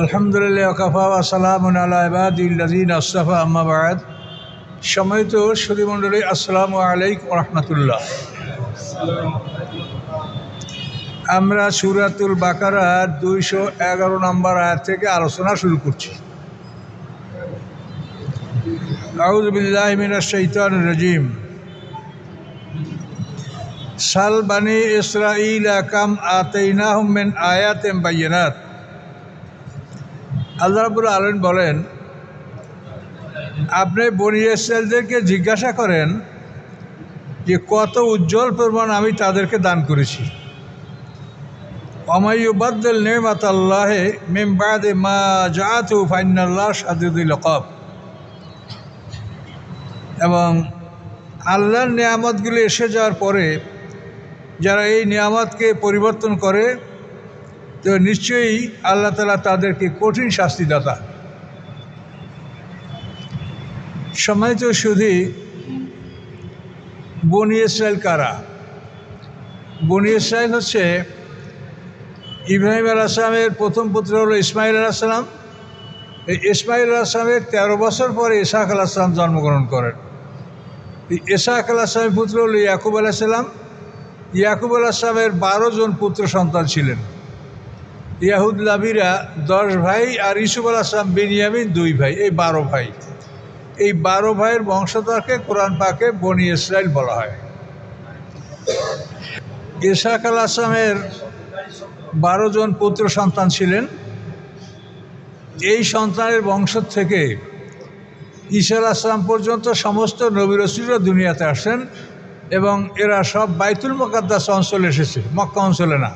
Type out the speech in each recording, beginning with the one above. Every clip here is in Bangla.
আলহামদুলিল্লাহ ওকাফা আসসালাম আলাইবাদিন আস্তাফা আম্মাবাদ সময়ত সুদীমণ্ডলী আসসালামু আলাইকুম রহমতুল্লাহ। আমরা সুরাতুল বাকারার দুইশো এগারো নম্বর আয়াত থেকে আলোচনা শুরু করছি। আউজবিল্লাহ মিনাশ শৈতান রাজিম। সাল বানি ইসরাইল কাম আতাইনাহুম মিন আয়াতিম বাইয়িনাত। আল্লাহ রাবুল আলম বলেন, আপনি বনি ইসরায়েলদেরকে জিজ্ঞাসা করেন যে কত উজ্জ্বল প্রমাণ আমি তাদেরকে দান করেছি। অমাইবাদ্দল নেমাত আল্লাহে মেমবাদে মা জাতু ফাইনাল্লাহ সাদুদুল কব এবং আল্লাহর নিয়ামতগুলি এসে যাওয়ার পরে যারা এই নিয়ামতকে পরিবর্তন করে তো নিশ্চয়ই আল্লাহ তালা তাদেরকে কঠিন শাস্তিদাতা। সময় তো শুধু বনি ইসরায়েল কারা? বনি ইসরায়েল হচ্ছে ইব্রাহিম আলাহামের প্রথম পুত্র হলো ইসমাইল আলাহিসাম এই ইসমাইল আলাহিসামের তেরো বছর পরে ইসাক আলাহিসাম জন্মগ্রহণ করেন। ইসাক আলাহিসামের পুত্র হলো ইয়াকুব আলাহিসাল্লাম ইয়াকুব আলাহিসামের বারো জন পুত্র সন্তান ছিলেন। ইয়াহুদ লাবিরা দশ ভাই আর ইসুফ আল আসলাম বেনিয়ামিন দুই ভাই, এই বারো ভাই। এই বারো ভাইয়ের বংশধরকে কোরআন পাকে বনি ইসরায়েল বলা হয়। ইসাক আল আসামের বারো জন পুত্র সন্তান ছিলেন। এই সন্তানের বংশ থেকে ঈশা আসলাম পর্যন্ত সমস্ত নবী রসুলরা দুনিয়াতে আসেন এবং এরা সব বাইতুল মোকাদ্দাস অঞ্চলে এসেছে, মক্কা অঞ্চলে না।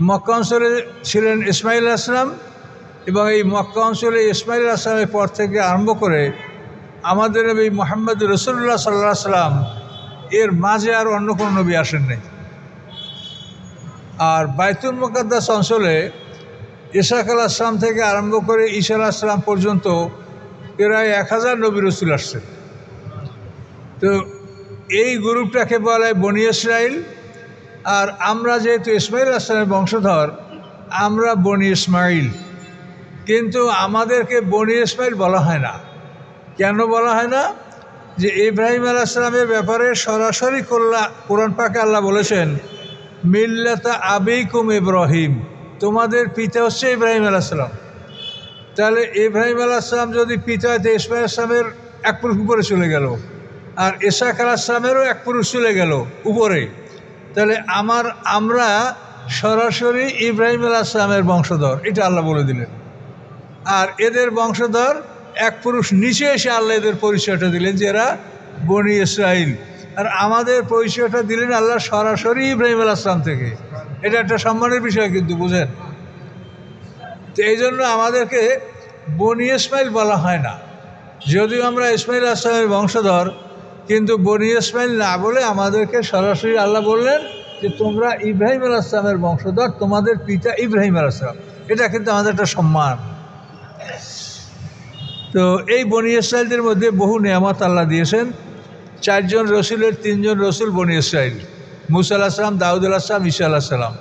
মক্কা অঞ্চলে ছিলেন ইসমাইল আসলাম এবং এই মক্কা অঞ্চলে ইসমাইল আসলামের পর থেকে আরম্ভ করে আমাদের এই মোহাম্মদ রসুল্লাহ সাল্লাহ সাল্লাম এর মাঝে আর অন্য কোনো নবী আসেন নাই। আর বাইতুল মোকাদ্দাস অঞ্চলে ইসাক আসলাম থেকে আরম্ভ করে ঈশা আসলাম পর্যন্ত প্রায় এক হাজার নবী রসুল আসছে তো এই গ্রুপটাকে বলা হয় বনি ইসরায়েল আর আমরা যেহেতু ইসমাইল আসলামের বংশধর, আমরা বনি ইসমাইল। কিন্তু আমাদেরকে বনি ইসমাইল বলা হয় না। কেন বলা হয় না? যে ইব্রাহিম আলাইসলামের ব্যাপারে সরাসরি করলা কোরআন পাকে আল্লাহ বলেছেন, মিল্লাতা আবেইকুম ইব্রাহিম। তোমাদের পিতা হচ্ছে ইব্রাহিম আলাইসালাম তাহলে ইব্রাহিম আলাইসলাম যদি পিতা হয়তো ইসমাইল আসলামের এক পুরুষ উপরে চলে গেল। আর ইসাক আলাইসলামেরও এক পুরুষ চলে গেল উপরে। তাহলে আমার, আমরা সরাসরি ইব্রাহিম আলাইসলামের বংশধর, এটা আল্লাহ বলে দিলেন। আর এদের বংশধর এক পুরুষ নিচে এসে আল্লাহ এদের পরিচয়টা দিলেন যে এরা বনি ইসরাইল। আর আমাদের পরিচয়টা দিলেন আল্লাহ সরাসরি ইব্রাহিম আল আসলাম থেকে। এটা একটা সম্মানের বিষয় কিন্তু, বুঝেন? তো এই জন্য আমাদেরকে বনি ইসমাইল বলা হয় না। যদিও আমরা ইসমাইল আসলামের বংশধর কিন্তু বনি ইসমাইল না বলে আমাদেরকে সরাসরি আল্লাহ বললেন যে তোমরা ইব্রাহিম আল আসলামের বংশধর, তোমাদের পিতা ইব্রাহিম আল এটা কিন্তু আমাদের একটা সম্মান। তো এই বনি ইসরায়েলদের মধ্যে বহু নিয়ামত আল্লাহ দিয়েছেন। চারজন রসুলের তিনজন রসুল বনি ইসরায়েল মুসা আল্লাহ সালাম দাউদ আল্লাহ সালাম আল্লাহ সালাম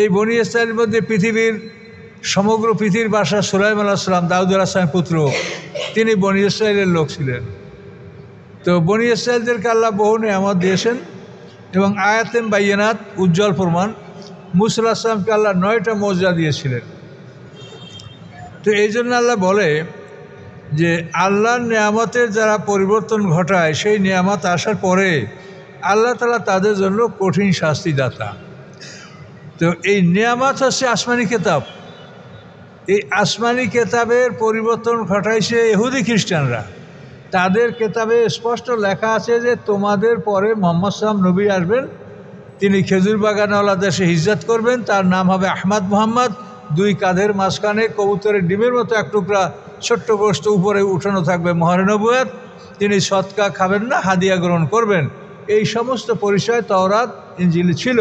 এই বনি ইসরায়েলের মধ্যে পৃথিবীর সমগ্র পৃথিবীর বাসা সুলাইম আল্লাহ সালাম দাউদ আল্লাহ পুত্র। তিনি বনি ইসরায়েলের লোক ছিলেন। তো বনি ইসরায়েলদেরকে আল্লাহ বহু নিয়ামত দিয়েছেন এবং আয়াতেম বাইয়ানাত উজ্জ্বল প্রমাণ। মুসা আসলামকে আল্লাহ নয়টা মর্যাদা দিয়েছিলেন। তো এই জন্য আল্লাহ বলে যে, আল্লাহর নিয়ামতের যারা পরিবর্তন ঘটায়, সেই নিয়ামত আসার পরে আল্লাহ তালা তাদের জন্য কঠিন শাস্তিদাতা। তো এই নিয়ামত হচ্ছে আসমানি কেতাব। এই আসমানি কেতাবের পরিবর্তন ঘটাইছে এহুদি খ্রিস্টানরা। তাদের কেতাবে স্পষ্ট লেখা আছে যে তোমাদের পরে মোহাম্মদ সালাম নবী আসবেন। তিনি খেজুর বাগানওয়ালা দেশে হিজরত করবেন। তার নাম হবে আহমদ মোহাম্মদ। দুই কাঁধের মাঝখানে কবুতরের ডিমের মতো এক টুকরা ছোট্ট গোষ্ঠ উপরে উঠানো থাকবে মহারণবুয়াত তিনি সৎকা খাবেন না, হাদিয়া গ্রহণ করবেন। এই সমস্ত পরিচয় তওরাত ইঞ্জিল ছিল।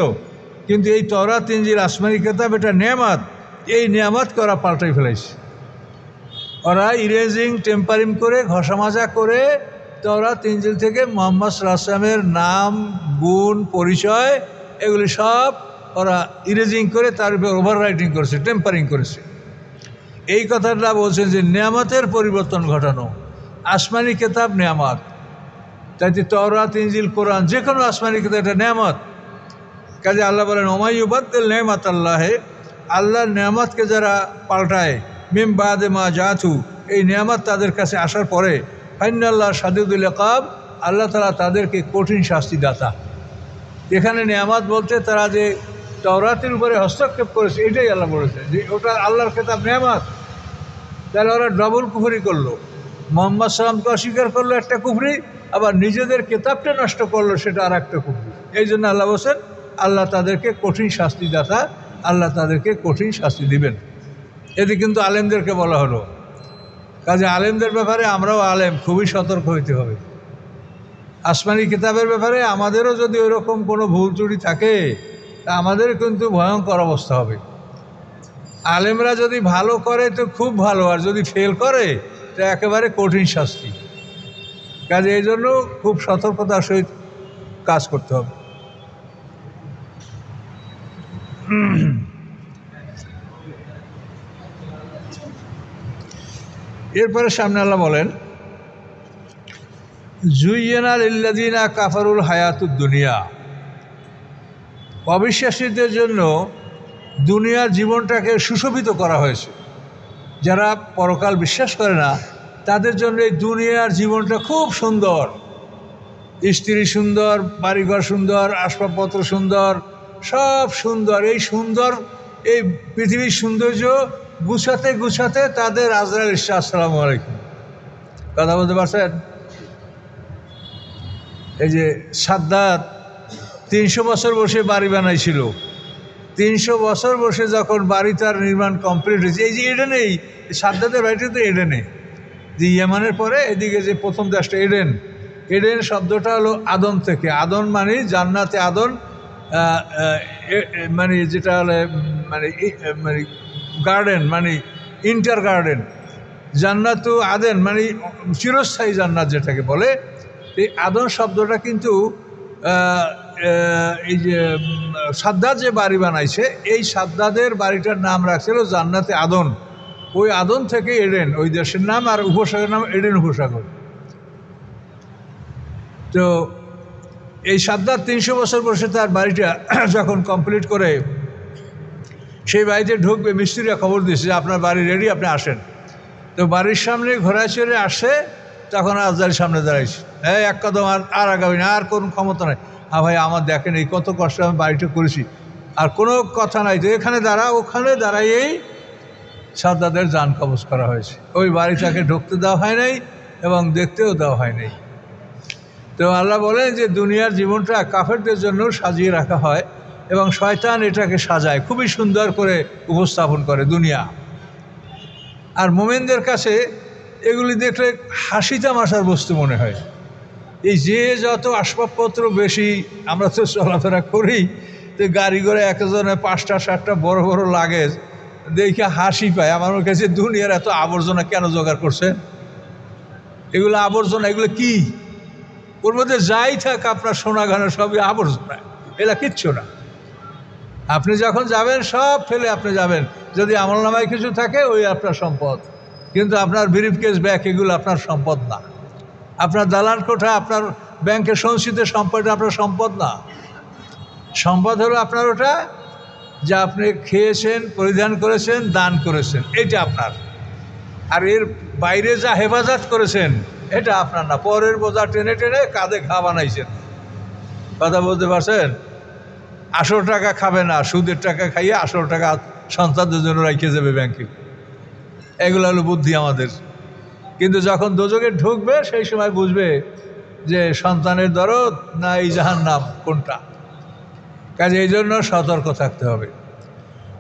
কিন্তু এই তওরাত ইঞ্জিল আসমানি কেতাব, এটা নিয়ামাত। এই নিয়ামাত করা পাল্টাই ফেলাইছে। ওরা ইরেজিং টেম্পারিং করে ঘষা মাজা করে তওরাত ইঞ্জিল থেকে মোহাম্মদ সাল্লামের নাম, গুণ, পরিচয়, এগুলি সব ওরা ইরেজিং করে তার উপর ওভার রাইটিং করেছে টেম্পারিং করেছে। এই কথাটা বলছেন যে, নিয়ামতের পরিবর্তন ঘটানো, আসমানি কেতাব নিয়ামত। তাইতে তওরাত তিনজিল কোরআন যে কোনো আসমানি কেতাব এটা নিয়ামত। কাজে আল্লাহ বলেন ওমাইবাদ্দিল নেমাত আল্লাহে আল্লাহর নিয়ামতকে যারা পাল্টায় মিম বাদে মা জাথু এই নিয়ামত তাদের কাছে আসার পরে, ফাইনাল্লাহ সাদিদুল কাব আল্লাহ তালা তাদেরকে কঠিন শাস্তি দাতা এখানে নিয়ামত বলতে তারা যে তওরাতের উপরে হস্তক্ষেপ করেছে, এটাই আল্লাহ বলেছে। যে ওটা আল্লাহর খেতাব নিয়ামত। তাহলে ওরা ডবল কুফরি করল। মোহাম্মদ সালামকে অস্বীকার করল একটা কুফরি, আবার নিজেদের কেতাবটা নষ্ট করল সেটা আর একটা কুফরি। এই জন্য আল্লাহ বলছেন, আল্লাহ তাদেরকে কঠিন শাস্তি দাতা আল্লাহ তাদেরকে কঠিন শাস্তি দিবেন। এতে কিন্তু আলেমদেরকে বলা হলো। কাজে আলেমদের ব্যাপারে আমরাও আলেম, খুবই সতর্ক হইতে হবে। আসমানি কিতাবের ব্যাপারে আমাদেরও যদি ওইরকম কোনো ভুল ত্রুটি থাকে, তা আমাদের কিন্তু ভয়ঙ্কর অবস্থা হবে। আলেমরা যদি ভালো করে, তো খুব ভালো, আর যদি ফেল করে, তো একেবারে কঠিন শাস্তি। কাজে এই জন্য খুব সতর্কতার সহিত কাজ করতে হবে। এরপরে সামনে আল্লাহ বলেন জুইয়েনাল ইল্লাদিনা কাফারুল হায়াতুদ দুনিয়া। অবিশ্বাসীদের জন্য দুনিয়ার জীবনটাকে সুশোভিত করা হয়েছে। যারা পরকাল বিশ্বাস করে না, তাদের জন্য এই দুনিয়ার জীবনটা খুব সুন্দর। স্ত্রী সুন্দর, বাড়িঘর সুন্দর, আসবাবপত্র সুন্দর, সব সুন্দর। এই সুন্দর, এই পৃথিবীর সৌন্দর্য গুছাতে গুছাতে তাদের আজরাল ইসা আসসালামু আলাইকুম। কথা বলতে পারছেন? এই যে সাদ্দাত তিনশো বছর বসে বাড়ি বানাইছিল। তিনশো বছর বসে যখন বাড়ি তার নির্মাণ কমপ্লিট হয়েছে, এই যে এডেনেই সাদ্দাতের বাড়িটা তো এডেনে। যে ইয়ামানের পরে এদিকে যে প্রথম দেশটা, এডেন। এডেন শব্দটা হলো আদন থেকে। আদন মানে জান্নাতে আদন মানে যেটা হলে মানে মানে গার্ডেন মানে ইন্টার গার্ডেন জান্নাত আদেন মানে চিরস্থায়ী জান্নাত যেটাকে বলে এই আদন শব্দটা কিন্তু এই যে উম, সাদ্দাদ যে বাড়ি বানাইছে এই সাদ্দাদের বাড়িটার নাম রাখছিল জান্নাতে আদন। ওই আদন থেকে এডেন ওই দেশের নাম আর উপসাগরের নাম এডেন উপসাগর। তো এই সাদ্দার তিনশো বছর বসে তার বাড়িটা যখন কমপ্লিট করে সেই বাড়িতে ঢুকবে, মিস্ত্রিরা খবর দিয়েছে যে আপনার বাড়ি রেডি আপনি আসেন। তো বাড়ির সামনে ঘোরা চড়ে আসে, তখন আজদারির সামনে দাঁড়াইছে। হ্যাঁ এক কদম আর আর আগামী না, আর কোনো ক্ষমতা নাই। হ্যাঁ ভাই, আমার দেখেন এই কত কষ্ট আমি বাড়িটা করেছি। আর কোনো কথা নাই তো এখানে দাঁড়া, ওখানে দাঁড়াইয়েই সাদ্দাদের যান কবজ করা হয়েছে। ওই বাড়িটাকে ঢুকতে দেওয়া হয় নাই এবং দেখতেও দেওয়া হয় নাই। তো আল্লাহ বলেন যে, দুনিয়ার জীবনটা কাফেরদের জন্য সাজিয়ে রাখা হয়। এবং শয়তান এটাকে সাজায়, খুবই সুন্দর করে উপস্থাপন করে দুনিয়া। আর মোমেনদের কাছে এগুলি দেখলে হাসি তামাশার বস্তু মনে হয়। এই যে যত আসবাবপত্র বেশি আমরা তো চলাফেরা করি, তো গাড়ি করে একজনে পাঁচটা, সাতটা বড় বড় লাগেজ, দেখে হাসি পায়। আমার কাছে দুনিয়ার এত আবর্জনা কেন জোগাড় করছে? এগুলো আবর্জনা, এগুলো কি? ওর মধ্যে যাই থাক, আপনার সোনা সবই আবর্জনা। এগুলা কিচ্ছু না। আপনি যখন যাবেন, সব ফেলে আপনি যাবেন। যদি আমল নামায় কিছু থাকে, ওই আপনার সম্পদ। কিন্তু আপনার ব্রিফ কেস ব্যাগ, এগুলো আপনার সম্পদ না। আপনার দালান কোঠা, আপনার ব্যাংকে সঞ্চিত সম্পদটা আপনার সম্পদ না। সম্পদ হলো আপনার ওটা, যা আপনি খেয়েছেন, পরিধান করেছেন, দান করেছেন, এটা আপনার। আর এর বাইরে যা হেফাজত করেছেন, এটা আপনার না। পরের বোঝা টেনে টেনে কাঁধে ঘা বানাইছেন। কথা বলতে পারছেন? আসল টাকা খাবে না, সুদের টাকা খাইয়ে আসল টাকা সন্তানদের জন্য রেখে যাবে ব্যাংকে এগুলো হলো বুদ্ধি আমাদের। কিন্তু যখন দোজকে ঢুকবে, সেই সময় বুঝবে যে সন্তানের দরদ না এই জাহান নাম কোনটা। কাজে এই জন্য সতর্ক থাকতে হবে।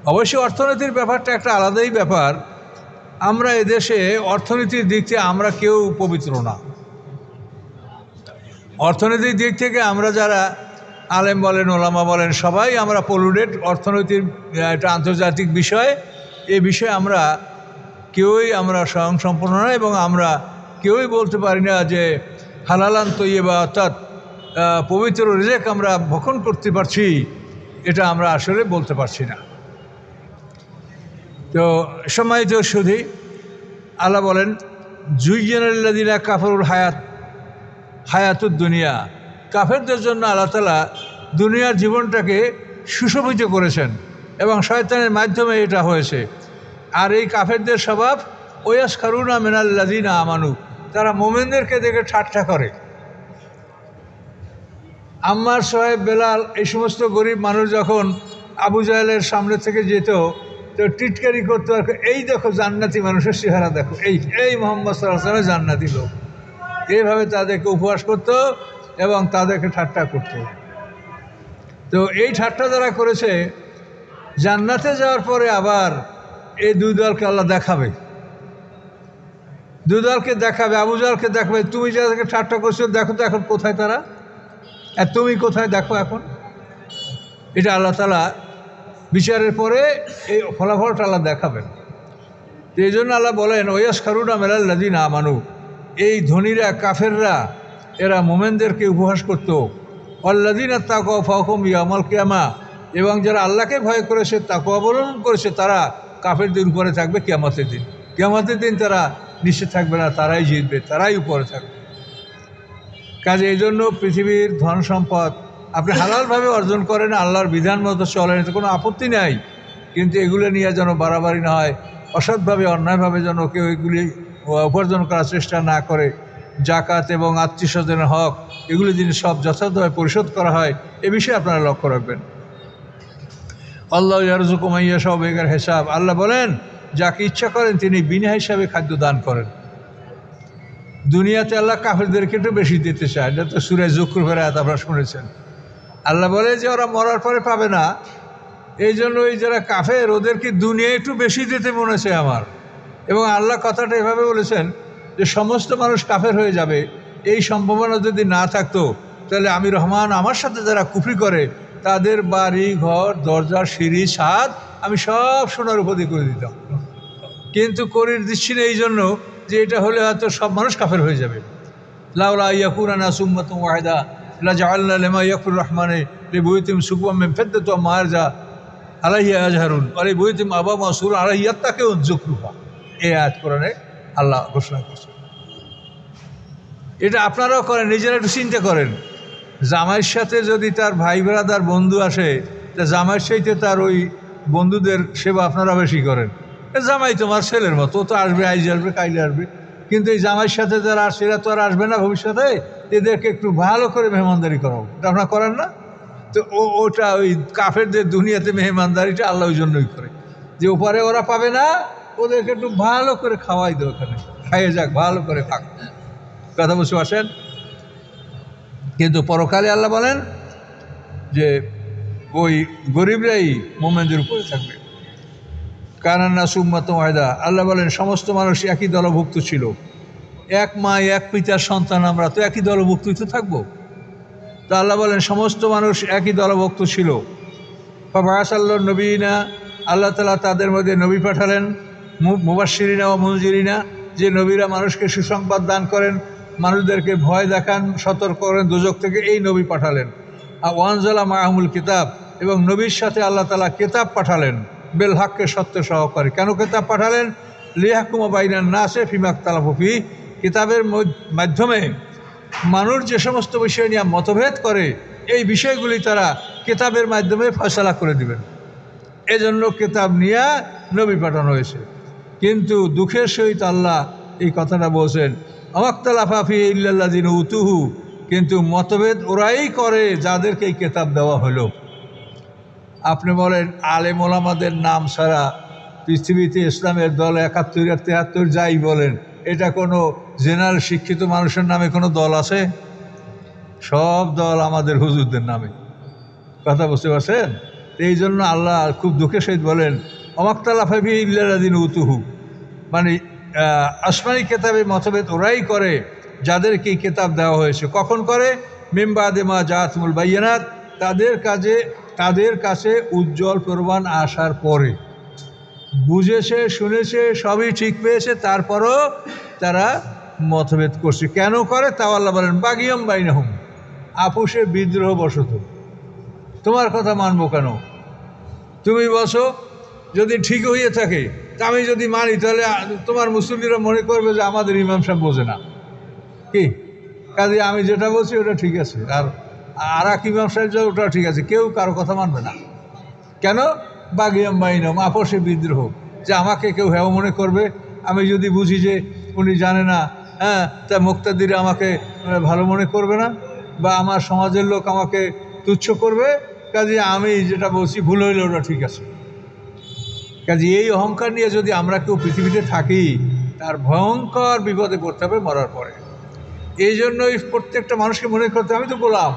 অবশ্যই অর্থনীতির ব্যাপারটা একটা আলাদাই ব্যাপার। আমরা এদেশে অর্থনীতির দিক থেকে আমরা কেউ পবিত্র না। অর্থনীতির দিক থেকে আমরা যারা আলেম বলেন, ওলামা বলেন, সবাই আমরা পলুডেড অর্থনৈতিক একটা আন্তর্জাতিক বিষয়। এ বিষয়ে আমরা কেউই আমরা স্বয়ংসম্পন্ন না এবং আমরা কেউই বলতে পারি না যে হালালান তৈয়ে বা অর্থাৎ পবিত্র রেজেক আমরা ভক্ষণ করতে পারছি, এটা আমরা আসলে বলতে পারছি না। তো সম্মানিত সুধী, আল্লাহ বলেন জুই জুইজনাল্লাদিনা কাফরুল হায়াত হায়াতুর দুনিয়া কাফেরদের জন্য আল্লাহ তালা দুনিয়ার জীবনটাকে সুশোভিত করেছেন এবং শয়তানের মাধ্যমে এটা হয়েছে। আর এই কাফেরদের স্বভাব, ওয়াস খারুনা মেনাল্লাদিনা আমানু, তারা মোমেনদেরকে দেখে ঠাট্টা করে। আম্মার সাহেব বেলাল এই সমস্ত গরিব মানুষ যখন আবু জাহেলের সামনে থেকে যেত, তো টিটকারি করতো, আর এই দেখো জান্নাতি মানুষের চেহারা দেখো, এই এই মোহাম্মদ সাল্লাহ জান্নাতি লোক। এইভাবে তাদেরকে উপহাস করত এবং তাদেরকে ঠাট্টা করত। তো এই ঠাট্টা যারা করেছে, জান্নাতে যাওয়ার পরে আবার এই দুই দলকে আল্লাহ দেখাবে। দুই দলকে দেখাবে, আবু জালকে দেখাবে, তুমি যাদেরকে ঠাট্টা করছ, দেখো তো এখন কোথায় তারা? আর তুমি কোথায় দেখো এখন? এটা আল্লাহ তালা বিচারের পরে এই ফলাফলটা আল্লাহ দেখাবেন। তো এই জন্য আল্লাহ বলেন ওয়াস খারুনা মেলাল্লাদি না মানু এই ধনীরা, কাফেররা এরা মোমেনদেরকে উপহাস করত। অল্লাদিনা তাকো ফহকুম ইয়ামাল কিয়ামা, এবং যারা আল্লাহকে ভয় করেছে তাকে অবলম্বন করেছে, তারা কাফেরদের উপরে থাকবে কিয়ামতের দিন। কিয়ামতের দিন তারা নিশ্চিত থাকবে না, তারাই জিতবে, তারাই উপরে থাকবে। কাজে এই জন্য পৃথিবীর ধন সম্পদ আপনি হালালভাবে অর্জন করেন, আল্লাহর বিধান মতো চলেন, এতে কোনো আপত্তি নাই। কিন্তু এগুলো নিয়ে যেন বাড়াবাড়ি না হয়, অসৎভাবে, অন্যায়ভাবে যেন কেউ এগুলি উপার্জন করার চেষ্টা না করে জাকাত এবং আত্মীয় স্বজনের হক, এগুলি যিনি সব যথাযথভাবে পরিশোধ করা হয়, এ বিষয়ে আপনারা লক্ষ্য রাখবেন। আল্লাহ ইয়ারজুকুমাইয়া সব এগার হিসাব। আল্লাহ বলেন, যাকে ইচ্ছা করেন তিনি বিনা হিসাবে খাদ্য দান করেন। দুনিয়াতে আল্লাহ কাফেরদেরকে একটু বেশি দিতে চায়, এটা তো সুরে জুকুর ফেরাত আপনারা শুনেছেন। আল্লাহ বলে যে ওরা মরার পরে পাবে না। এই জন্য ওই যারা কাফের, ওদেরকে দুনিয়া একটু বেশি দিতে মনে হচ্ছে আমার। এবং আল্লাহ কথাটা এভাবে বলেছেন যে সমস্ত মানুষ কাফের হয়ে যাবে, এই সম্ভাবনা যদি না থাকতো, তাহলে আমি রহমান আমার সাথে যারা কুফরি করে, তাদের বাড়ি, ঘর, দরজা, সিঁড়ি, ছাদ আমি সব সোনার উপদি করে দিতাম। কিন্তু করির দিচ্ছি না এই জন্য যে এটা হলে হয়তো সব মানুষ কাফের হয়ে যাবে। লাউলা ইয়াকুরানা সুম্মত ওয়াহিদা লা জাআলনা লিমা ইয়াকুর রহমানে লি বুয়তিম সুকুম মিন ফিদ্দাতি মারজা আলাইহি আজহারুন, ওয়া লি বুয়তিম আবা মাসুর আলাইহি ইয়াত্তাকিউন যুকরুহা। এই আয়াত কোরআনে আল্লাহ ঘোষণা করছে। এটা আপনারাও করেন, নিজেরা একটু চিন্তা করেন। জামাইয়ের সাথে যদি তার ভাই ব্রাদার বন্ধু আসে, তা জামাইয়ের সাথে তার ওই বন্ধুদের সেবা আপনারা বেশি করেন। জামাই তোমার ছেলের মতো তো আসবে, আইজ আসবে, কাইলে আসবে। কিন্তু এই জামাইয়ের সাথে যারা আসে, এরা তো আর আসবে না ভবিষ্যতে। এদেরকে একটু ভালো করে মেহমানদারি করাও। এটা আপনারা করেন না? তো ও, ওটা ওই কাফেরদের দুনিয়াতে মেহমানদারিটা আল্লাহ ওই জন্যই করে। যে ওপারে ওরা পাবে না ওদেরকে একটু ভালো করে খাওয়াই দেয় ওখানে। খাইয়ে যাক, ভালো করে খাক। কথা বুঝতে পারছেন? কিন্তু পরকালে আল্লাহ বলেন যে, ওই গরিবরাই মোমেনদের উপরে থাকবে। কানান্না সুম্মত ময়দা আল্লাহ বলেন, সমস্ত মানুষ একই দলভুক্ত ছিল। এক মা, এক পিতার সন্তান, আমরা তো একই দলভুক্তই তো থাকব। তা আল্লাহ বলেন, সমস্ত মানুষ একই দলভুক্ত ছিল। বাসাল্লাহ নবীনা, আল্লাহ তালা তাদের মধ্যে নবী পাঠালেন। মুবাসিরিনা ও মঞ্জিরিনা যে নবীরা মানুষকে সুসংবাদ দান করেন, মানুষদেরকে ভয় দেখান, সতর্ক করেন, দুজক থেকে এই নবী পাঠালেন। আর ওয়ানজালা মাহমুল কিতাব, এবং নবীর সাথে আল্লাহ তালা কেতাব পাঠালেন, বেল হাক্কে সত্য সহকারে। কেন কেতাব পাঠালেন? লিহাকুমা বাইনান নাসে ফিমাক তালাফি কিতাবের মাধ্যমে মানুষ যে সমস্ত বিষয় নিয়ে মতভেদ করে, এই বিষয়গুলি তারা কেতাবের মাধ্যমে ফয়সলা করে দিবেন। এজন্য কেতাব নিয়ে নবী পাঠানো হয়েছে। কিন্তু দুঃখের সহিত আল্লাহ এই কথাটা বলছেন অমাক্তালাফাফি ইল্লাল্লা দিন উতুহু কিন্তু মতভেদ ওরাই করে যাদেরকে এই কেতাব দেওয়া হলো। আপনি বলেন, আলেম ওলামাদের নাম ছাড়া পৃথিবীতে ইসলামের দল একাত্তর, তেহাত্তর যাই বলেন, এটা কোনো জেনারেল শিক্ষিত মানুষের নামে কোনো দল আছে? সব দল আমাদের হুজুরদের নামে। কথা বুঝতে পারছেন? এই জন্য আল্লাহ খুব দুঃখের সহিত বলেন অমাক্তালাফাবি ইল্লাদিন উতুহু। মানে আসমানি কেতাবে মতভেদ ওরাই করে যাদেরকে কেতাব দেওয়া হয়েছে। কখন করে? মেম্বাদেমা জাতমুল বাইয়ানাত। তাদের কাজে, তাদের কাছে উজ্জ্বল প্রমাণ আসার পরে। বুঝেছে, শুনেছে, সবই ঠিক পেয়েছে, তারপরও তারা মতভেদ করছে। কেন করে? তাও আল্লাহ বলেন, বাগিয়ম বাইনাহুম। আপুষে বিদ্রোহ বসত তোমার কথা মানবো কেন? তুমি বসো যদি ঠিক হয়ে থাকে, তা আমি যদি মানি, তাহলে তোমার মুসলিমরা মনে করবে যে আমাদের ইমাম সাহেব বোঝে না। কি? কাজে আমি যেটা বলছি, ওটা ঠিক আছে। আর আর এক ইমাম সাহেব যা ওটা ঠিক আছে। কেউ কারও কথা মানবে না। কেন? বাগিয়াম বাইনম আপসে বিদ্রোহ। যে আমাকে কেউ হেও মনে করবে, আমি যদি বুঝি যে উনি জানে না হ্যাঁ তা মুক্তাদিরে আমাকে ভালো মনে করবে না, বা আমার সমাজের লোক আমাকে তুচ্ছ করবে, কাজে আমি যেটা বলছি, ভুল হইলে ওটা ঠিক আছে। কাজে এই অহংকার নিয়ে যদি আমরা কেউ পৃথিবীতে থাকি, তার ভয়ঙ্কর বিপদে পড়তে হবে মরার পরে। এই জন্যই প্রত্যেকটা মানুষকে মনে করতে আমি তো গোলাম।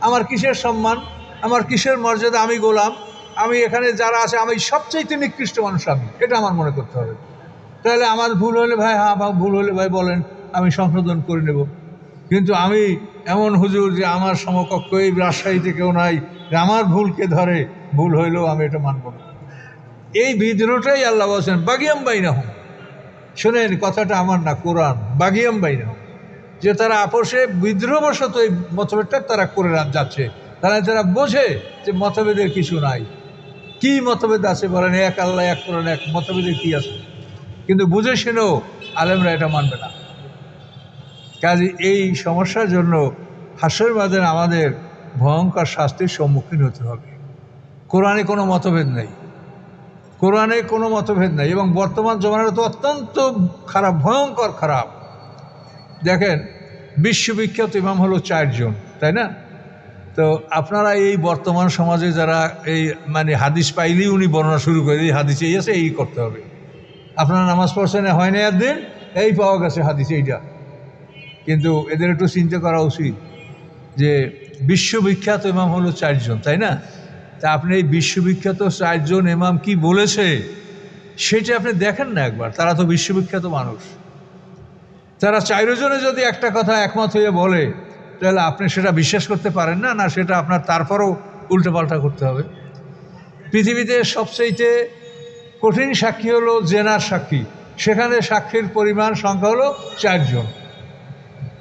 আমার কিসের সম্মান? আমার কিসের মর্যাদা? আমি গোলাম। আমি এখানে যারা আছে, আমি সবচাইতে নিকৃষ্ট মানুষ আমি। এটা আমার মনে করতে হবে। তাহলে আমার ভুল হলে ভাই হ্যাঁ বা ভুল হলে ভাই বলেন, আমি সংশোধন করে নেব। কিন্তু আমি এমন হুজুর যে আমার সমকক্ষ, এই রাজশাহীতে কেউ নাই, যে আমার ভুলকে ধরে, ভুল হইলেও আমি এটা মানব না। এই বিদ্রোহটাই আল্লাহ বলছেন, বাগিয়াম বাইনা হোম শোনেন, কথাটা আমার না, কোরআন। বাগিয়াম বাইনা হোম যে তারা আপোষে বিদ্রোহবশত এই মতভেদটা তারা করে যাচ্ছে। তারা তারা বোঝে যে মতভেদের কিছু নাই। কি মতভেদ আছে বলেন? এক আল্লাহ, এক কোরআন, এক মতভেদের কি আছে? কিন্তু বুঝে শুনেও আলেমরা এটা মানবে না। কাজে এই সমস্যার জন্য হাসর বাদের আমাদের ভয়ঙ্কর শাস্তির সম্মুখীন হতে হবে। কোরআনে কোনো মতভেদ নেই। কোরআনে কোনো মতভেদ নেই এবং বর্তমান জমানাটা তো অত্যন্ত খারাপ, ভয়ঙ্কর খারাপ। দেখেন, বিশ্ববিখ্যাত ইমাম হলো চারজন তাই না? তো আপনারা এই বর্তমান সমাজে যারা এই মানে হাদিস পাইলেই উনি বর্ণনা শুরু করে এই হাদিসে এই আছে, এই করতে হবে। আপনারা নামাজ পড়ছেন হয় না একদিন, এই পাওয়া গেছে হাদিসে এইটা। কিন্তু এদের একটু চিন্তা করা উচিত যে বিশ্ববিখ্যাত ইমাম হলো চারজন তাই না? তা আপনি এই বিশ্ববিখ্যাত চারজন এমাম কি বলেছে? সেটা আপনি দেখেন না একবার। তারা তো বিশ্ববিখ্যাত মানুষ। তারা চারজনে যদি একটা কথা একমত হয়ে বলে, তাহলে আপনি সেটা বিশ্বাস করতে পারেন না না সেটা আপনার তারপরও উল্টোপাল্টা করতে হবে। পৃথিবীতে সবচেয়ে কঠিন সাক্ষী হলো জেনার সাক্ষী। সেখানে সাক্ষীর পরিমাণ, সংখ্যা হলো চারজন।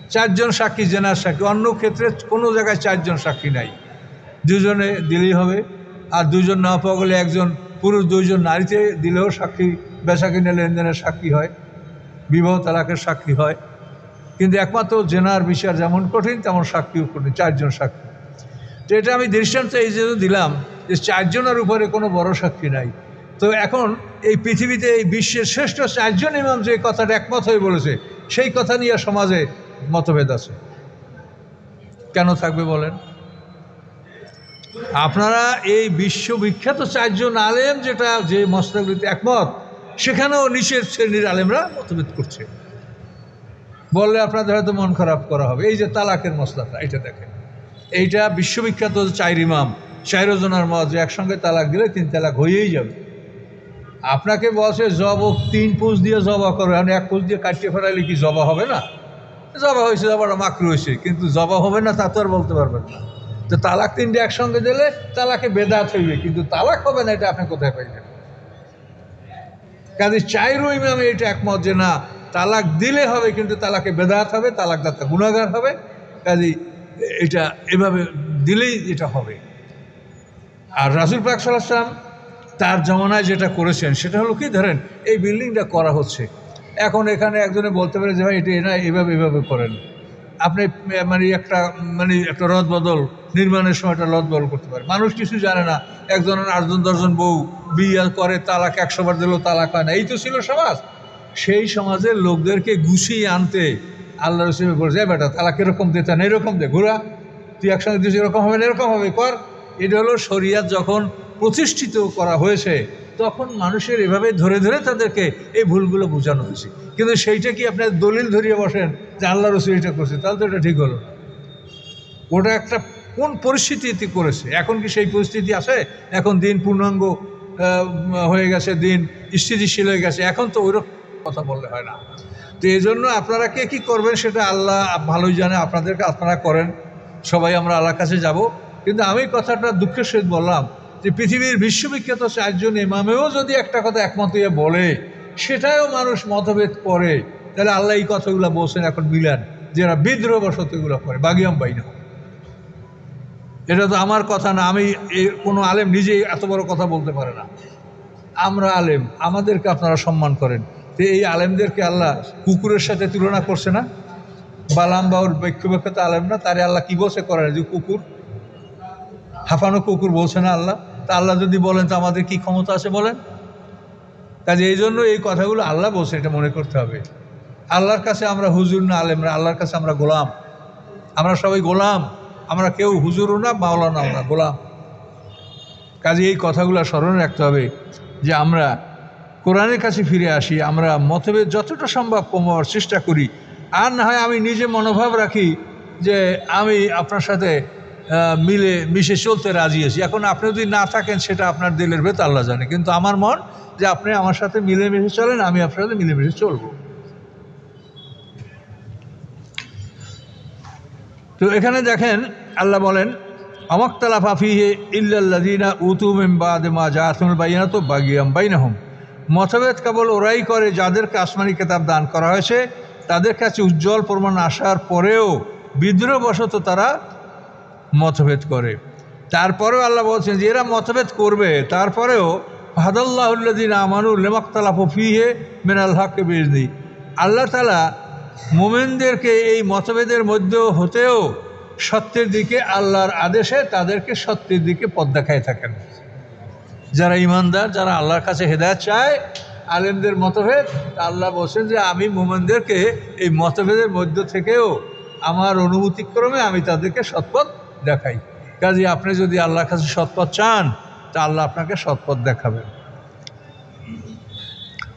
চারজন সাক্ষী, জেনার সাক্ষী। অন্য ক্ষেত্রে কোনো জায়গায় চারজন সাক্ষী নাই। দুজনে দিলেই হবে। আর দুজন না পাওয়া গেলে একজন পুরুষ, দুইজন নারীতে দিলেও সাক্ষী বেচা কিনে লেনদেনের সাক্ষী হয়, বিবাহ তালাকের সাক্ষী হয়। কিন্তু একমাত্র জেনার বিচার যেমন কঠিন, তেমন সাক্ষীও কঠিন, চারজন সাক্ষী। তো এটা আমি দৃষ্টান্ত এই জন্য দিলাম যে চারজনের উপরে কোনো বড় সাক্ষী নাই। তো এখন এই পৃথিবীতে এই বিশ্বের শ্রেষ্ঠ চারজন ইমাম যে কথাটা একমত হয়ে বলেছে, সেই কথা নিয়ে সমাজে মতভেদ আছে। কেন থাকবে বলেন? আপনারা এই বিশ্ববিখ্যাত চারজন আলেম যেটা যে মশলাগুলিতে একমত, সেখানেও নিচের শ্রেণির আলেমরা মতভেদ করছে। বললে আপনাদের হয়তো মন খারাপ করা হবে। এই যে তালাকের মশলাটা এটা দেখেন। এইটা বিশ্ববিখ্যাত চাইর ইমাম চাইরজনার মত যে একসঙ্গে তালাক দিলে তিন তালাক হয়েই যাবে। আপনাকে বলছে, জব তিন পুষ দিয়ে জবা করো। এখন এক পুষ দিয়ে কাটিয়ে ফেরাইলে কি জবা হবে না? জবা হয়েছে, জবাটা মাকড়ু হয়েছে। কিন্তু জবা হবে না, তা তো আর বলতে পারবেন না। তো তালাক তিনটে একসঙ্গে দিলে তালাকে বেদাত হইবে, কিন্তু তালাক হবে না, এটা আপনি কোথায় পাইলেন? কাজে চাইরো ইমামে এটা একমত যে না, তালাক দিলে হবে, কিন্তু তালাকে বেদাত হবে তালাক দাতা গুণাগার হবে। কাজে এটা এভাবে দিলেই এটা হবে। আর রাসুল পাক সাল্লাম তার জমানায় যেটা করেছেন, সেটা হলো কি ধরেন, এই বিল্ডিংটা করা হচ্ছে। এখন এখানে একজনে বলতে পারে যে ভাই, এটা না এভাবে এভাবে করেন। আপনি মানে একটা মানে একটা রদ বদল নির্মাণের সময় একটা রদ বদল করতে পারে। মানুষ কিছু জানে না একজন আটজন, দশজন বউ বিয়ে করে, তালাক একশো বার দিলেও তালাক হয় না। এই তো ছিল সমাজ। সেই সমাজের লোকদেরকে গুছিয়ে আনতে আল্লাহ রসিমে বলেছে "এ বেটা, তালাক এরকম দিতে না এরকম দে, ঘোরা। তুই একসঙ্গে দিস, এরকম হবে না, এরকম হবে, কর। এটা হলো শরিয়াত যখন প্রতিষ্ঠিত করা হয়েছে, তখন মানুষের এভাবে ধরে ধরে তাদেরকে এই ভুলগুলো বোঝানো হয়েছে। কিন্তু সেইটা কি আপনার দলিল ধরিয়ে বসেন? যে আল্লাহ রসুল এটা করছে, তাহলে তো এটা ঠিক হলো ওটা একটা কোন পরিস্থিতিতে করেছে? এখন কি সেই পরিস্থিতি আছে? এখন দিন পূর্ণাঙ্গ হয়ে গেছে, দিন স্থিতিশীল হয়ে গেছে। এখন তো ওইরকম কথা বললে হয় না। তো এই জন্য আপনারা কে কী করবেন সেটা আল্লাহ ভালোই জানে, আপনাদেরকে আপনারা করেন। সবাই আমরা আল্লাহর কাছে যাব। কিন্তু আমি কথাটা দুঃখের সহিত বললাম যে পৃথিবীর বিশ্ববিখ্যাত চারজন ইমামেও যদি একটা কথা একমত বলে সেটাও মানুষ মতভেদ করে। তাহলে আল্লাহ এই কথাগুলো বলছেন এখন মিলান, যারা বিদ্রোহবশত এগুলো করে, বাগিয়াম বাইনা এটা তো আমার কথা না, আমি কোনো আলেম নিজেই এত বড় কথা বলতে পারে না। আমরা আলেম, আমাদেরকে আপনারা সম্মান করেন। তো এই আলেমদেরকে আল্লাহ কুকুরের সাথে তুলনা করছে না? বালাম বাউর বৈক্ষবেক্ষতা আলেম না, তারে আল্লাহ কি বসে করেন যে কুকুর হাঁপানো কুকুর বলছে না আল্লাহ? তা আল্লাহ যদি বলেন, তো আমাদের কি ক্ষমতা আছে বলেন? কাজে এই জন্য এই কথাগুলো আল্লাহ বলছে এটা মনে করতে হবে। আল্লাহর কাছে আমরা হুজুর না, আলেমরা, আল্লাহর কাছে আমরা গোলাম। আমরা সবাই গোলাম। আমরা কেউ হুজুরও না মাওলানাও না গোলাম। কাজে এই কথাগুলো স্মরণে রাখতে হবে যে আমরা কোরআনের কাছে ফিরে আসি, আমরা মতভেদ যতটা সম্ভব কমাবার চেষ্টা করি। আর না হয় আমি নিজে মনোভাব রাখি যে আমি আপনার সাথে মিলে, মিশে চলতে রাজি আছি। এখন আপনি যদি না থাকেন, সেটা আপনার দিলের ভেতর, আল্লাহ জানে। কিন্তু আমার মন যে আপনি আমার সাথে মিলেমিশে চলেন, আমি আপনার সাথে মিলেমিশে চলবো। তো এখানে দেখেন, আল্লাহ বলেন অমকতলা ফাফিহে ইল্লাল্লাদিনা উতুমিম বাদ মা জাহাতুল বাইনা তো বাগিয়াম বাইনাহুম। মতভেদ কেবল ওরাই করে যাদেরকে আসমানি কেতাব দান করা হয়েছে, তাদের কাছে উজ্জ্বল প্রমাণ আসার পরেও বিদ্রোহবশত তারা মতভেদ করে। তারপরেও আল্লাহ বলছেন যে, এরা মতভেদ করবে। তারপরেও হাদাল্লাহুল্লাদিন আমানুর লেমাক্তালা ফিহে মেনাল হককে বিজনি আল্লাহ তালা মোমেনদেরকে এই মতভেদের মধ্যেও হতেও সত্যের দিকে আল্লাহর আদেশে তাদেরকে সত্যের দিকে পথ দেখায় থাকেন। যারা ইমানদার, যারা আল্লাহর কাছে হেদায়ত চায়, আলেমদের মতভেদ আল্লাহ বলছেন যে, আমি মোমেনদেরকে এই মতভেদের মধ্য থেকেও আমার অনুভূতিক্রমে আমি তাদেরকে সৎপথ দেখাই। কাজে আপনি যদি আল্লাহর কাছে সৎপথ চান, তা আল্লাহ আপনাকে সৎপথ দেখাবেন।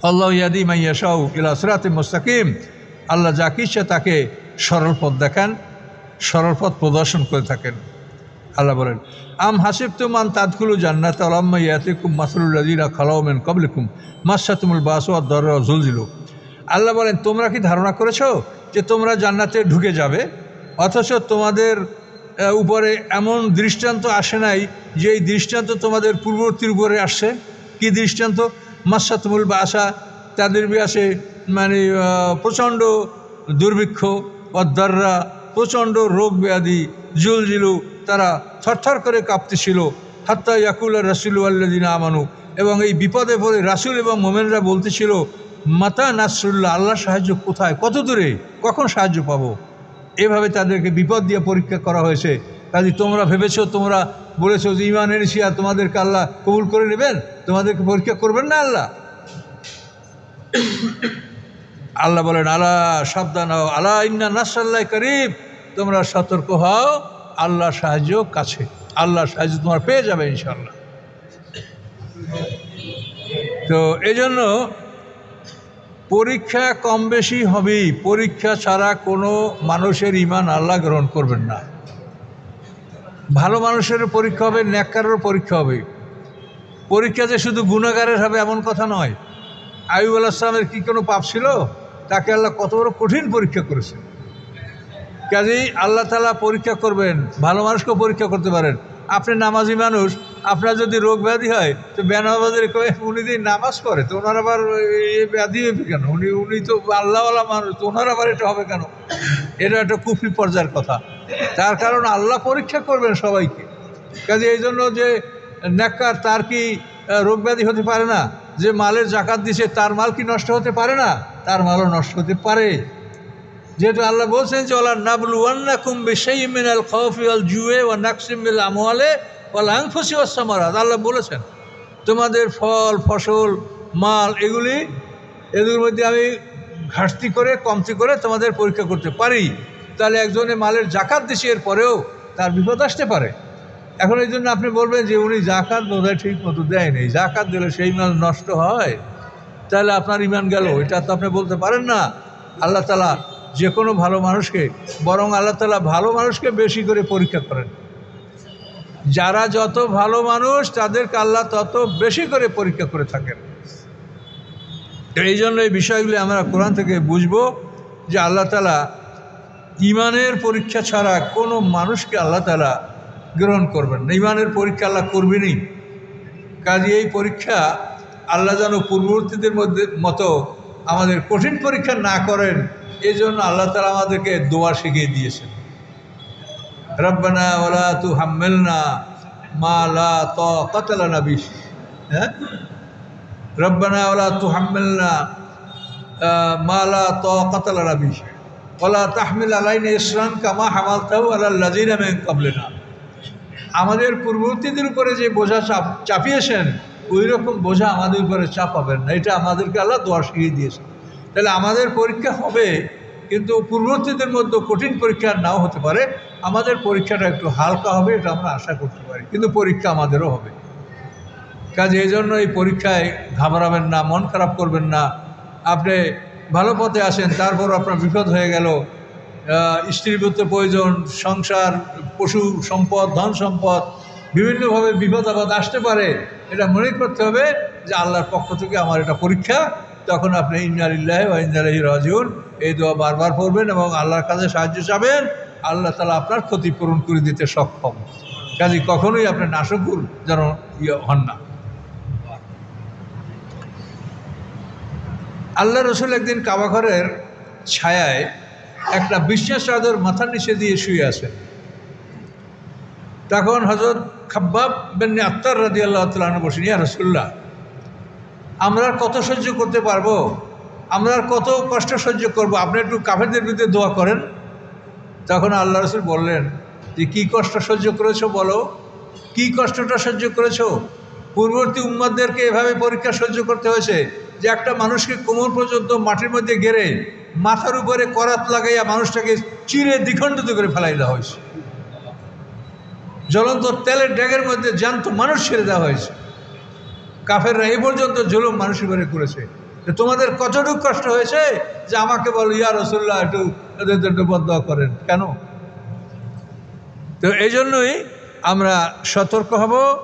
আল্লাহ ইয়াদি মাইয়াশাউ ইলা সিরাতে মুস্তাকিম। আল্লাহ যাকে ইচ্ছে তাকে সরল পথ দেখান, সরল পথ প্রদর্শন করে থাকেন। আল্লাহ বলেন, আম হাসিব তুমান তাদকুলু জান্নাত আলাম্মা ইয়াতিকুম মাসরুল্লাদিনা খালাউমেন কবলিকুম মাসাতুমুল বাসু আর দর জুলজিলু আল্লাহ বলেন, তোমরা কি ধারণা করেছ যে তোমরা জান্নাতে ঢুকে যাবে? অথচ তোমাদের উপরে এমন দৃষ্টান্ত আসে নাই যে এই দৃষ্টান্ত তোমাদের পূর্ববর্তীর উপরে আসছে? কি দৃষ্টান্ত? মাসাতুমুল বাসা, তাদের বিয়াসে মানে প্রচণ্ড দুর্ভিক্ষ অদ্দাররা প্রচণ্ড রোগ ব্যাধি জুলজিলু তারা থরথর করে কাঁপতেছিল। হাত্তা ইয়াকুল্লা রাসুল আল্লাদিন আমানু। এবং এই বিপদে পড়ে রাসুল এবং মোমেনরা বলতেছিল, মাতা নাসরুল্লাহ আল্লাহ সাহায্য কোথায়? কত দূরে? কখন সাহায্য পাবো? এভাবে তাদেরকে বিপদ দিয়ে পরীক্ষা করা হয়েছে। কাজে তোমরা ভেবেছো, তোমরা বলেছ যে ইমান এনেছি আর তোমাদেরকে আল্লাহ কবুল করে নেবেন? তোমাদেরকে পরীক্ষা করবেন না আল্লাহ? আল্লাহ বলেন, আলা সাবধান হও, আলা ইন্না নাসাল্লাহ করিব তোমরা সতর্ক হও, আল্লাহ সাহায্য কাছে, আল্লাহ সাহায্য তোমার পেয়ে যাবে ইনশাল্লাহ তো এই জন্য পরীক্ষা কম বেশি হবেই, পরীক্ষা ছাড়া কোনো মানুষের ইমান আল্লাহ গ্রহণ করবেন না। ভালো মানুষের পরীক্ষা হবে, ন্যাক্কারেরও পরীক্ষা হবে। পরীক্ষা যে শুধু গুণাগারের হবে এমন কথা নয়। আইব আলাহিসামের কি কোনো পাপ ছিল? তাকে আল্লাহ কত বড় কঠিন পরীক্ষা করেছে কাজেই আল্লাহ তালা পরীক্ষা করবেন, ভালো মানুষকেও পরীক্ষা করতে পারেন। আপনি নামাজি মানুষ, আপনার যদি রোগ ব্যাধি হয়, তো বেনামাজের উনি যদি নামাজ করে তো ওনার আবার এ ব্যাধি হবে কেন? উনি উনি তো আল্লাহওয়ালা মানুষ, তো ওনার আবার এটা হবে কেন? এটা একটা কুফরি পর্যায়ের কথা। তার কারণ আল্লাহ পরীক্ষা করবেন সবাইকে। কাজে এই জন্য যে ন্যাক্কার তার কি রোগ ব্যাধি হতে পারে না? যে মালের জাকাত দিছে, তার মাল কি নষ্ট হতে পারে না? তার মালও নষ্ট হতে পারে। যেহেতু আল্লাহ বলছেন যে ওলা নাবলু ওয়ান্না সেই মিনাল খফি আল জুয়ে ও নাকসিম মিল আমলে ওলা আংফসি ওসামারাত আল্লাহ বলেছেন, তোমাদের ফল, ফসল, মাল এগুলি এগুলির মধ্যে আমি ঘাটতি করে, কমতি করে তোমাদের পরীক্ষা করতে পারি। তাহলে একজনে মালের জাকাত দিছে এর পরেও তার বিপদ আসতে পারে। এখন এই জন্য আপনি বলবেন যে উনি জাকাত বোধহয় ঠিক মতো দেয়নি জাকাত দিলে সেই মাল নষ্ট হয়। তাহলে আপনার ইমান গেল, এটা তো আপনি বলতে পারেন না। আল্লাহ তালা যে কোনো ভালো মানুষকে, বরং আল্লাহ তালা ভালো মানুষকে বেশি করে পরীক্ষা করেন। যারা যত ভালো মানুষ, তাদেরকে আল্লাহ তত বেশি করে পরীক্ষা করে থাকেন। এই জন্য এই বিষয়গুলি আমরা কোরআন থেকে বুঝব যে আল্লাহ তালা ইমানের পরীক্ষা ছাড়া কোনো মানুষকে আল্লাহ তালা গ্রহণ করবেন না। ইমানের পরীক্ষা আল্লাহ করবেনই কাজে এই পরীক্ষা আল্লাহ যেন পূর্ববর্তীদের মধ্যে মতো আমাদের কঠিন পরীক্ষা না করেন এই জন্য আল্লাহ তালা আমাদেরকে দোয়া শিখিয়ে দিয়েছেন। রব্বানা ওলা তু হাম্মেলনা মা লা ত কতলানা বিশ হ্যাঁ? রব্বানা ওলা তু হাম্মেলনা মা লা ত কতলানা বিশ ওলা তাহমিল আলাইন ইসরান কামা হামাল তাহু আল্লাহ লাজিনা মেন কাবলেনা আমাদের পূর্ববর্তীদের উপরে যে বোঝা চাপ চাপিয়েছেন, ওই রকম বোঝা আমাদের উপরে চাপাবেন না। এটা আমাদেরকে আল্লাহ দোয়া শিখিয়ে দিয়েছেন। তাহলে আমাদের পরীক্ষা হবে, কিন্তু পূর্ববর্তীদের মধ্যে কঠিন পরীক্ষা নাও হতে পারে। আমাদের পরীক্ষাটা একটু হালকা হবে, এটা আমরা আশা করতে পারি, কিন্তু পরীক্ষা আমাদেরও হবে। কাজে এই জন্য এই পরীক্ষায় ঘাবড়াবেন না, মন খারাপ করবেন না। আপনি ভালো পথে আসেন তারপর আপনার বিপদ হয়ে গেল স্ত্রীভূত প্রয়োজন, সংসার, পশু সম্পদ, ধন সম্পদ, বিভিন্নভাবে বিপদ আপদ আসতে পারে, এটা মনে করতে হবে যে আল্লাহর পক্ষ থেকে আমার এটা পরীক্ষা। তখন আপনি ইন্নালিল্লাহ বা ইন্দালাহি রাজিউন। এই দোয়া বারবার পড়বেন এবং আল্লাহর কাছে সাহায্য চাবেন। আল্লাহ তালা আপনার ক্ষতিপূরণ করে দিতে সক্ষম। কাজে কখনোই আপনি নাশকুর যেন ইয়ে হন না। আল্লাহ রসুল একদিন কাবাঘরের ছায়ায় একটা বিশ্বাস চাদর মাথার নিচে দিয়ে শুয়ে আছে। তখন হজরত খাব্বাব বেন্নি আত্মার রাজি আল্লাহ তালন বসেন ইয়া রসুল্লাহ আমরা কত সহ্য করতে পারব? আমরা কত কষ্ট সহ্য করব? আপনি একটু কাফেরদের বিরুদ্ধে দোয়া করেন। তখন আল্লাহ রসুল বললেন, যে কী কষ্ট সহ্য করেছ বলো? কী কষ্টটা সহ্য করেছ? পূর্ববর্তী উম্মাদদেরকে এভাবে পরীক্ষা সহ্য করতে হয়েছে যে একটা মানুষকে কোমর পর্যন্ত মাটির মধ্যে গেড়ে মাথার উপরে করাত লাগাইয়া মানুষটাকে চিরে দ্বিখণ্ডিত করে ফেলাই দেওয়া হয়েছে। জ্বলন্ত তেলের ড্যাগের মধ্যে জ্যান্ত মানুষ ছেড়ে দেওয়া হয়েছে। কাফেররা এই পর্যন্ত জুলুম মানুষের উপরে করেছে। তোমাদের কতটুকু কষ্ট হয়েছে? যে আমাকে বলো, ইয়া রসুল্লাহ একটু এদের একটু বদ্ধ করেন। কেন? তো এই জন্যই আমরা সতর্ক হব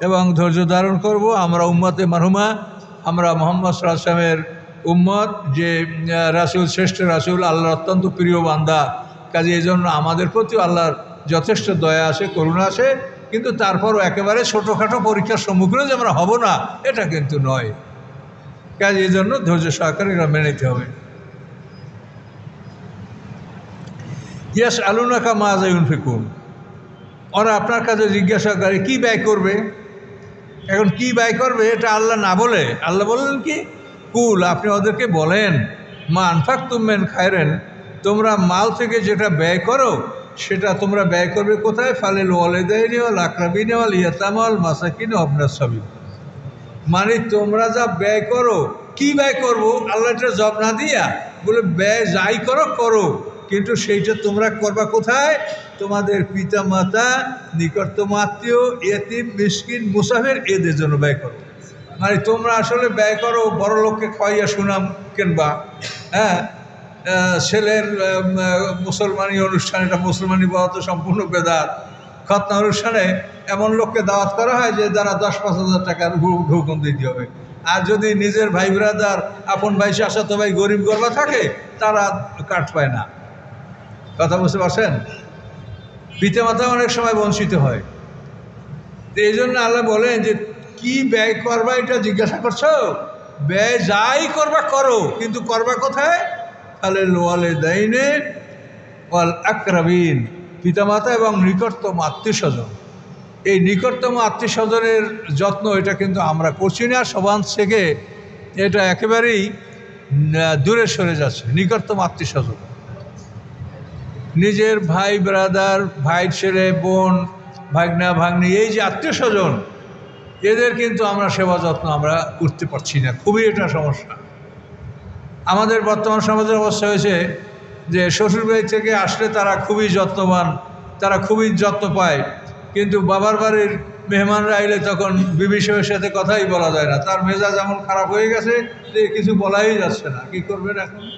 এবং ধৈর্য ধারণ করব। আমরা উম্মতে মারহুমা, আমরা মোহাম্মদ সাল্লামের উম্মত যে রাসুল, শ্রেষ্ঠ রাসুল, আল্লাহর অত্যন্ত প্রিয় বান্দা। কাজে এই জন্য আমাদের প্রতিও আল্লাহর যথেষ্ট দয়া আছে করুণা আছে কিন্তু তারপরও একেবারে ছোটোখাটো পরীক্ষার সম্মুখীন যে আমরা হব না, এটা কিন্তু নয়। কাজে এই জন্য ধৈর্য সহকারে এটা মেনে নিতে হবে। ইয়াস আলুনাকা মাজাইন ফিকুন ওরা আপনার কাছে জিজ্ঞাসা করে, কী ব্যয় করবে? এখন কি ব্যয় করবে, এটা আল্লাহ না বলে, আল্লাহ বললেন কি? কুল, আপনি ওদেরকে বলেন, মা আনফাক তুমবেন খায়রেন, তোমরা মাল থেকে যেটা ব্যয় করো, সেটা তোমরা ব্যয় করবে কোথায়? ফালেল ওয়ালেদাই নেওয়াল আকরাবি নেওয়াল ইয়াতামাল মাসাকিন আপনার সবই মানে তোমরা যা ব্যয় করো, কি ব্যয় করব? আল্লাহ এটা জব না দিয়া বলে, ব্যয় যাই করো করো। কিন্তু সেইটা তোমরা করবা কোথায়? তোমাদের পিতা মাতা নিকটতম আত্মীয়, এতিম, মিসকিন, মুসাফের, এদের জন্য ব্যয় করো। মানে তোমরা আসলে ব্যয় করো, বড় লোককে খাওয়াইয়া সুনাম কিনবা। হ্যাঁ? ছেলের মুসলমানি অনুষ্ঠান, এটা মুসলমানি বলা তো সম্পূর্ণ বেদাত। খতনা অনুষ্ঠানে এমন লোককে দাওয়াত করা হয় যে যারা দশ, পাঁচ হাজার টাকার হুকুম দিতে হবে। আর যদি নিজের ভাই ব্রাদার, আপন ভাই শাসাতো ভাই গরিব গর্বা থাকে, তারা কাঠ পায় না। কথা বুঝতে পারছেন? পিতামাতা অনেক সময় বঞ্চিত হয়। তো এই জন্য আল্লাহ বলেন যে কি ব্যয় করবা এটা জিজ্ঞাসা করছ? ব্যয় যাই করবা করো, কিন্তু করবা কোথায়? তাহলে লোয়ালে দাইনে ওয়াল আকরাবিন, পিতামাতা এবং নিকটতম আত্মীয় স্বজন এই নিকটতম আত্মীয় স্বজনের যত্ন এটা কিন্তু আমরা করছি না সবান থেকে এটা একেবারেই দূরে সরে যাচ্ছে, নিকটতম আত্মীয় স্বজন নিজের ভাই ব্রাদার ভাই ছেলে, বোন, ভাগনা, ভাগ্নি, এই যে আত্মীয় স্বজন এদের কিন্তু আমরা সেবা যত্ন আমরা করতে পারছি না। খুবই এটা সমস্যা। আমাদের বর্তমান সমাজের অবস্থা হয়েছে যে শ্বশুরবাড়ি থেকে আসলে তারা খুবই যত্নবান, তারা খুবই যত্ন পায়। কিন্তু বাবার বাড়ির মেহমানরা আইলে তখন সাহেবের সাথে কথাই বলা যায় না। তার মেজাজ এমন খারাপ হয়ে গেছে যে কিছু বলাই যাচ্ছে না। কি করবেন এখন?